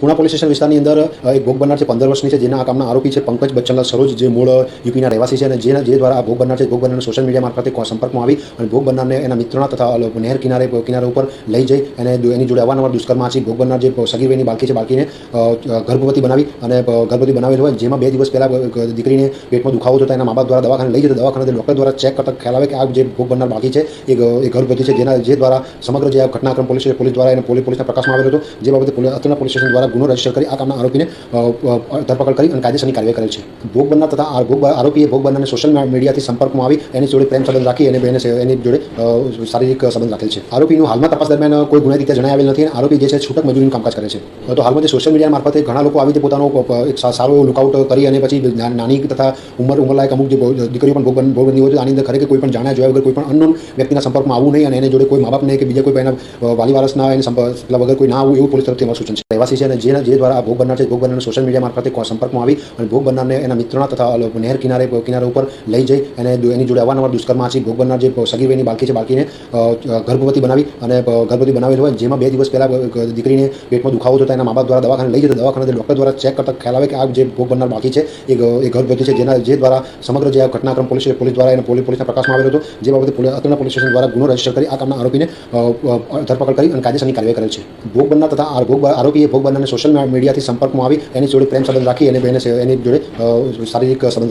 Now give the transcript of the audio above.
Puna police station વિસ્તારની અંદર એક ભોગ બનનાર છે પંદર વર્ષની છે. જેના આ કામના આરોપી છે પંકજ બચ્ચનલાલ સરોજ, જે મૂળ યુપીના રહેવાસી છે અને જેના જે દ્વારા આ ભોગ બનનાર છે. ભોગ બનનાર સોશિયલ મીડિયા મારફતે સંપર્કમાં આવી અને ભોગ બનનારને એના મિત્રોના તથા નહેર કિનારે કિનારે ઉપર લઈ જઈ અને એની જોડે અવારનવાર દુષ્કર્મ આચરી ભોગ બનનાર જે સગીર વયની બાળકી છે, બાળકીને ગર્ભવતી બનાવી અને ગર્ભવતી બનાવેલ હોય. જેમાં બે દિવસ પહેલા દીકરીને પેટમાં દુખાવો થતા એના મા બાપ દ્વારા દવાખાને લઈ જતા દવાખાને ડૉક્ટર દ્વારા ચેક કરતા ખ્યાલ આવે કે આ જે ભોગ બનનાર બાકી છે, એ ગર્ભવતી છે. જેના, જે દ્વારા સમગ્ર જે ઘટનાક્રમ પોલીસ પોલીસ દ્વારા એને પોલીસ પોલીસના પ્રકાશમાં આવેલો હતો. જે બાબતે અત્યારના પોલીસ સ્ટેશન દ્વારા ગુનો રજિસ્ટર કરી આ કામના આરોપીને ધરપકડ કરી અને કાયદેસરની કાર્યવાહી કરેલ છે. ભોગ બનનાર તથા ભોગ, આરોપીએ ભોગ બનનારને સોશિયલ મીડિયાથી સંપર્કમાં આવી એની જોડે પ્રેમ સંબંધ રાખી અને બેને એની જોડે શારીરિક સંબંધ રાખેલ છે. આરોપીનું હાલમાં તપાસ દરમિયાન કોઈ ગુનાહિત રીતે જણાવેલ નથી અને આરોપી જે છે છૂટક મજૂરીનું કામકાજ કરે છે. તો હાલમાં જે સોશિયલ મીડિયા મારફતે ઘણા લોકો આવી રીતે પોતાનો એક સારો લુકઆઉટ કરી અને પછી નાની તથા ઉંમર, ઉંમરલાયક અમુક જે દીકરીઓ પણ ભોગ બન- હોય તો આની અંદર ખરેખર કોઈ પણ જાણ્યા જોયા વગર કોઈ પણ અનનોન વ્યક્તિના સંપર્કમાં આવવું નહીં અને એને જોડે કોઈ મા બાપને કે બીજા કોઈ એના વાલી વારસના એને સંપર્ક વગર કોઈ ના આવું એવું પોલીસ તરફથી અમારું સૂચન છે. રહેવાસી છે અને જેના જે દ્વારા આ ભોગ બનનાર છે ભોગ બનનારને સોશિયલ મીડિયા મારફતે સંપર્કમાં આવી અને ભોગ બનનારને એના મિત્રોના તથા નહેર કિનારે કિનારે ઉપર લઈ જઈ અને એની જોડે અવારનવાર દુષ્કર્મ આચરી ભોગ બનનાર જે સગીર વયની બાળકી છે, બાળકીને ગર્ભવતી બનાવી અને ગર્ભવતી બનાવેલ હોય, જેમાં બે દિવસ પહેલાં દીકરીને પેટમાં દુખાવો થતા એના મા બાપ દ્વારા દવાખાને લઈ જતા દવાખાને ડૉક્ટર દ્વારા ચેક કરતા ખ્યાલ આવે કે આ જે ભોગ બનનાર બાળકી છે, એ એ ગર્ભવતી છે, જેના જે દ્વારા સમગ્ર જે ઘટનાક્રમ પોલીસ પોલીસ દ્વારા એને પોલીસ પોલીસના પ્રકાશમાં આવેલો હતો, જે બાબતે અત્યારના પોલીસ સ્ટેશન દ્વારા ગુનો રજિસ્ટર કરી આ કામના આરોપીને ધરપકડ કરી અને કાયદેસરની કાર્યવાહી કરેલ છે. ભોગ બનનાર તથા ભોગ આરોપીએ ભોગ બનનારને સોશિયલ મીડિયાથી સંપર્કમાં આવી, એની જોડે પ્રેમ સંબંધ રાખી અને બેને એની જોડે શારીરિક સંબંધ